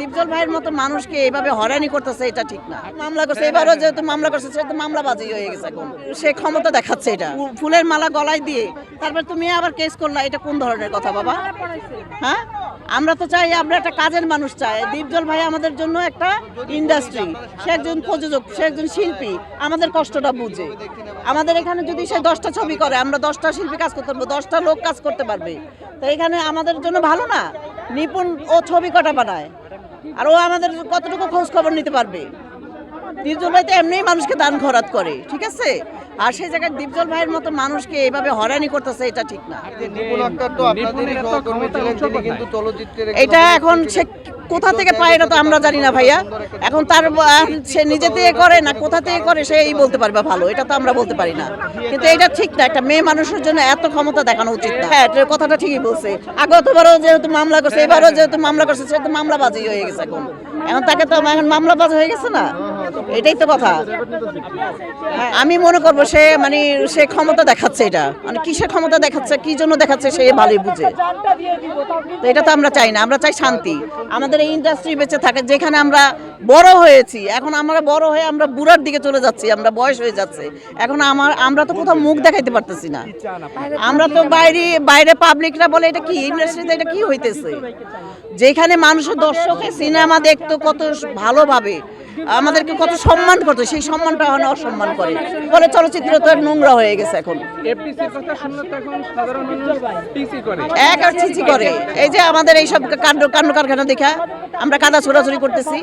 দীপজল ভাইয়ের মতো মানুষকে এইভাবে হয়রানি করতেছে, এটা ঠিক না। মামলা করছে, এবারও যেহেতু মামলা করছে, সেটা মামলা বাজি হয়ে গেছে এখন। সে ক্ষমতা দেখাচ্ছে এটা। ফুলের মালা গলায় দিয়ে, তারপর তুমি আবার কেস করলা, এটা কোন ধরনের কথা বাবা? হ্যাঁ? আমরা তো চাই, আমরা একটা কাজের মানুষ চাই। দীপজল ভাই আমাদের জন্য একটা ইন্ডাস্ট্রি সে একজন প্রযোজক, সে একজন শিল্পী। আমাদের কষ্টটা বুঝে। আমাদের এখানে যদি সে দশটা ছবি করে, আমরা দশটা শিল্পী কাজ করতে পারব, দশটা লোক কাজ করতে পারবে। তো এখানে আমাদের জন্য ভালো না? নিপুণ ও ছবি কটা বানায়? আর ও আমাদের কতটুকু খোঁজ খবর নিতে পারবে? দীপজল ভাই তো এমনিই মানুষকে দান খরাত করে ঠিক আছে? আর সেই জায়গায় দ্বীপজল ভাইয়ের মতো মানুষকে এইভাবে হয়রানি করতেছে এটা ঠিক না। এটা এখন সে কোথা থেকে পায় এটা তো আমরা জানি না ভাইয়া। এখন তার সে নিজে থেকে করে না কোথা থেকে করে সে এই বলতে পারবে ভালো এটা তো আমরা বলতে পারি না। কিন্তু এটা ঠিক না একটা মেয়ে মানুষের জন্য এত ক্ষমতা দেখানো উচিত না। হ্যাঁ এটা কথাটা ঠিকই বলছে। আগতবারও যেহেতু মামলা করছে এবারও যেহেতু মামলা করছে সেহেতু মামলা বাজি হয়ে গেছে এখন। এখন তাকে তো এখন মামলা বাজ হয়ে গেছে না? এটাই তো কথা। হ্যাঁ, আমি মনে করব সে মানে সে ক্ষমতা দেখাচ্ছে এটা। মানে কিসের ক্ষমতা দেখাচ্ছে কি জন্য দেখাচ্ছে সে ভালোই বুঝে। তো এটা তো আমরা চাই না আমরা চাই শান্তি। আমাদের এই ইন্ডাস্ট্রি বেঁচে থাকে, যেখানে আমরা বড় হয়েছি। এখন আমরা বড় হয়ে আমরা বুড়ার দিকে চলে যাচ্ছি, আমরা বয়স হয়ে যাচ্ছে। এখন আমার, আমরা তো কোথাও মুখ দেখাইতে পারতেছি না। আমরা তো বাইরে বাইরে পাবলিকরা বলে, এটা কি ইন্ডাস্ট্রিতে এটা কি হইতেছে? যেখানে মানুষের দর্শকে সিনেমা দেখতো কত ভালোভাবে আমাদেরকে কত সম্মান করতো সেই সম্মানটা এখন অসম্মান করে। ফলে চলচ্চিত্র তো নোংরা হয়ে গেছে এখন। এক আর চিচি করে। এই যে আমাদের এই সব কাণ্ড কাণ্ড কারখানা দেখা আমরা কাদা ছোড়াছুড়ি করতেছি।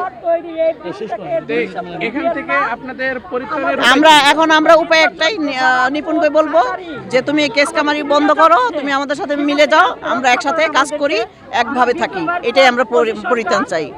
আমরা এখন আমরা উপায় একটাই নিপুণকে বলব যে তুমি কেস কামারি বন্ধ করো তুমি আমাদের সাথে মিলে যাও আমরা একসাথে কাজ করি একভাবে থাকি। এটাই আমরা পরি- পরিত্রাণ চাই।